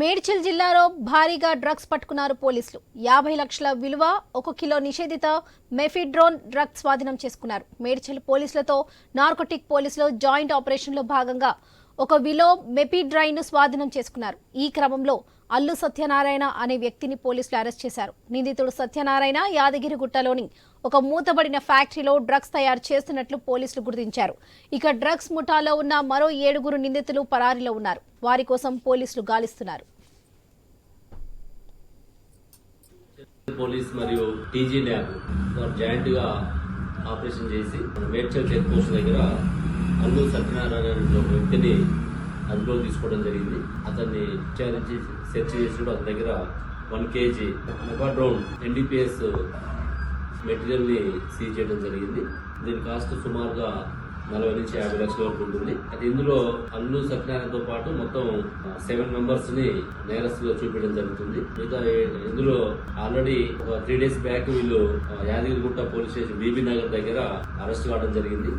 మేడ్చల్ జిల్లాలో భారీగా డ్రగ్స్ పట్టుకున్నారు పోలీసులు. యాభై లక్షల విలువ ఒక కిలో నిషేధిత మెఫిడ్రోన్ డ్రగ్స్ స్వాధీనం చేసుకున్నారు. మేడ్చల్ పోలీసులతో నార్కోటిక్ పోలీసులు జాయింట్ ఆపరేషన్లో భాగంగా ఒక విలో మెపిడ్రైను స్వాధీనం చేసుకున్నారు. ఈ క్రమంలో అల్లు సత్యనారాయణ అనే వ్యక్తిని పోలీసులు అరెస్ట్ చేశారు. నిందితుడు సత్యనారాయణ యాదగిరిగుట్టలోని ఒక మూతబడిన ఫ్యాక్టరీలో డ్రగ్స్ తయారు చేస్తున్నట్లు పోలీసులు గుర్తించారు. ఇక డ్రగ్స్ ముఠాలో ఉన్న మరో ఏడుగురు నిందితులు పరారీలో ఉన్నారు. వారి కోసం పోలీసులు గాలిస్తున్నారు. పోలీస్ మరియు టీజీ ల్యాబ్ జాయింట్గా ఆపరేషన్ చేసి మేడ్చల్ చెక్ పోస్ట్ దగ్గర అల్లు సత్యనారాయణ అనే ఒక వ్యక్తిని అదుపులో తీసుకోవడం జరిగింది. అతన్ని విచారించి సెర్చ్ చేసినప్పుడు అతని దగ్గర వన్ కేజీ మెగాడ్రోన్ ఎన్డీపీఎస్ మెటీరియల్ని సీజ్ చేయడం జరిగింది. దీని కాస్ట్ సుమారుగా నలభై నుంచి యాభై లక్షల వరకు ఉంటుంది. అయితే ఇందులో అల్లు సత్యనారాయణతో పాటు మొత్తం సెవెన్ మెంబర్స్ని నేరస్తులుగా చూపించడం జరుగుతుంది. మిగతా ఇందులో ఆల్రెడీ ఒక త్రీ డేస్ బ్యాక్ వీళ్ళు Yadagirigutta police station BB Nagar దగ్గర అరెస్ట్ కావడం జరిగింది.